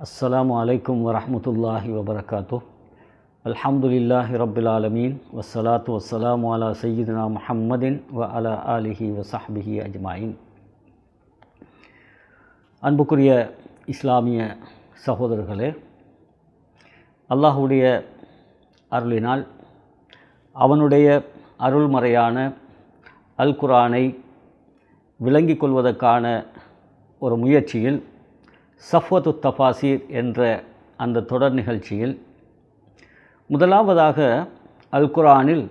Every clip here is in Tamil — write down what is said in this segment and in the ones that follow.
அஸ்ஸலாமு அலைக்கும் வரஹ்மத்துல்லாஹி வபரகாத்து அல்ஹம்துலில்லாஹி ரப்பில் ஆலமீன் வஸ்ஸலாத்து வஸ்ஸலாமு அலா சய்யிதுனா முஹம்மதின் வ அலா அலிஹி வ அஜ்மாயின் அன்புக்குரிய இஸ்லாமிய சகோதரர்களே அல்லாஹுடைய அருளினால் அவனுடைய அருள்மறையான அல் குரானை விளங்கிக் கொள்வதற்கான ஒரு முயற்சியில் சஃவத்து தஃபாசீர் என்ற அந்த தொடர் நிகழ்ச்சியில் முதலாவதாக அல் குரானில்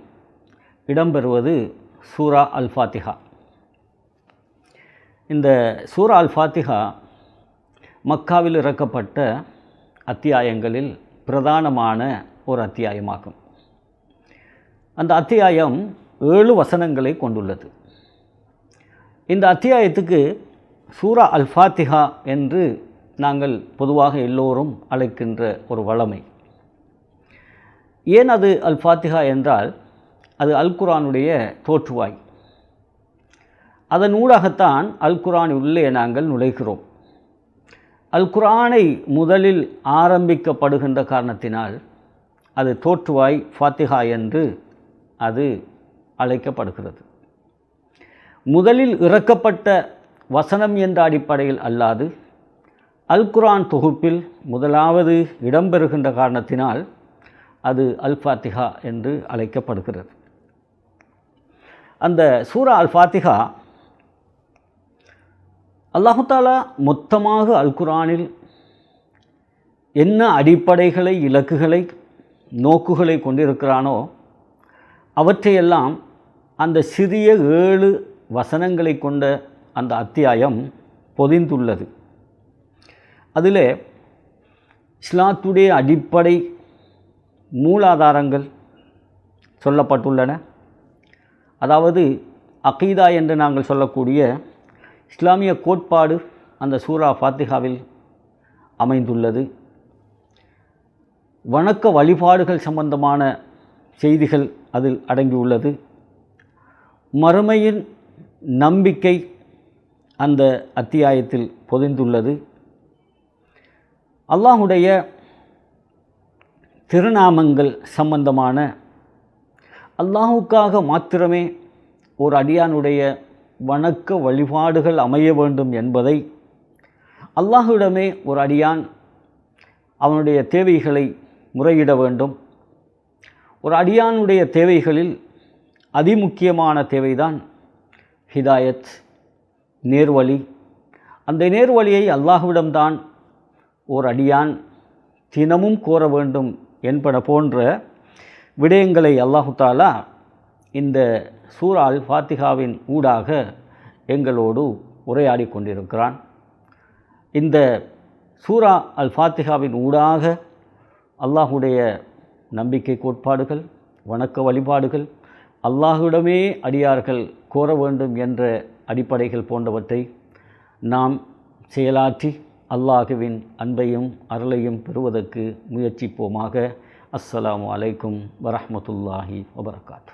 இடம்பெறுவது சூரா அல் ஃபாத்திஹா இந்த சூரா அல் ஃபாத்திஹா மக்காவில் இறக்கப்பட்ட அத்தியாயங்களில் பிரதானமான ஒரு அத்தியாயமாகும். அந்த அத்தியாயம் ஏழு வசனங்களை கொண்டுள்ளது. இந்த அத்தியாயத்துக்கு சூரா அல் ஃபாத்திஹா என்று நாங்கள் பொதுவாக எல்லோரும் அழைக்கின்ற ஒரு வளமை. ஏன் அது அல் ஃபாத்திஹா என்றால் அது அல் குரானுடைய தோற்றுவாய். அதன் ஊடாகத்தான் அல் குரான் உள்ளே நாங்கள் நுழைகிறோம். அல் குரானை முதலில் ஆரம்பிக்கப்படுகின்ற காரணத்தினால் அது தோற்றுவாய் ஃபாத்திகா என்று அது அழைக்கப்படுகிறது. முதலில் இறக்கப்பட்ட வசனம் என்ற அடிப்படையில் அல்லாது அல் குரான் தொகுப்பில் முதலாவது இடம்பெறுகின்ற காரணத்தினால் அது அல் ஃபாத்திஹா என்று அழைக்கப்படுகிறது. அந்த சூரா அல் ஃபாத்திஹா அல்லாஹாலா மொத்தமாக அல் குரானில் என்ன அடிப்படைகளை இலக்குகளை நோக்குகளை கொண்டிருக்கிறானோ அவற்றையெல்லாம் அந்த சிறிய ஏழு வசனங்களை கொண்ட அந்த அத்தியாயம் பொதிந்துள்ளது. அதில் இஸ்லாத்துடைய அடிப்படை மூலாதாரங்கள் சொல்லப்பட்டுள்ளன. அதாவது அகீதா என்று நாங்கள் சொல்லக்கூடிய இஸ்லாமிய கோட்பாடு அந்த சூரா ஃபாத்திகாவில் அமைந்துள்ளது. வணக்க வழிபாடுகள் சம்பந்தமான செய்திகள் அதில் அடங்கியுள்ளது. மறுமையின் நம்பிக்கை அந்த அத்தியாயத்தில் பொதிந்துள்ளது. அல்லாஹுடைய திருநாமங்கள் சம்பந்தமான அல்லாஹுக்காக மாத்திரமே ஒரு அடியானுடைய வணக்க வழிபாடுகள் அமைய வேண்டும் என்பதை அல்லாஹுடமே ஒரு அடியான் அவனுடைய தேவைகளை முறையிட வேண்டும். ஒரு அடியானுடைய தேவைகளில் அதிமுக்கியமான தேவைதான் ஹிதாயத் நேர்வழி. அந்த நேர்வழியை அல்லாஹுவிடம்தான் ஓர் அடியான் தினமும் கூற வேண்டும் என்பன போன்ற விடயங்களை அல்லாஹு தாலா இந்த சூரால் ஃபாத்திகாவின் ஊடாக எங்களோடு உரையாடி கொண்டிருக்கிறான். இந்த சூரா அல் ஃபாத்திகாவின் ஊடாக அல்லாஹுடைய நம்பிக்கை கோட்பாடுகள் வணக்க வழிபாடுகள் அல்லாஹுடமே அடியார்கள் கோர வேண்டும் என்ற அடிப்படைகள் போன்றவற்றை நாம் செயலாற்றி அல்லாஹுவின் அன்பையும் அருளையும் பெறுவதற்கு முயற்சிப்போமாக. அஸ்ஸலாமு அலைக்கும் வரஹமத்துல்லாஹி வபர்காத்து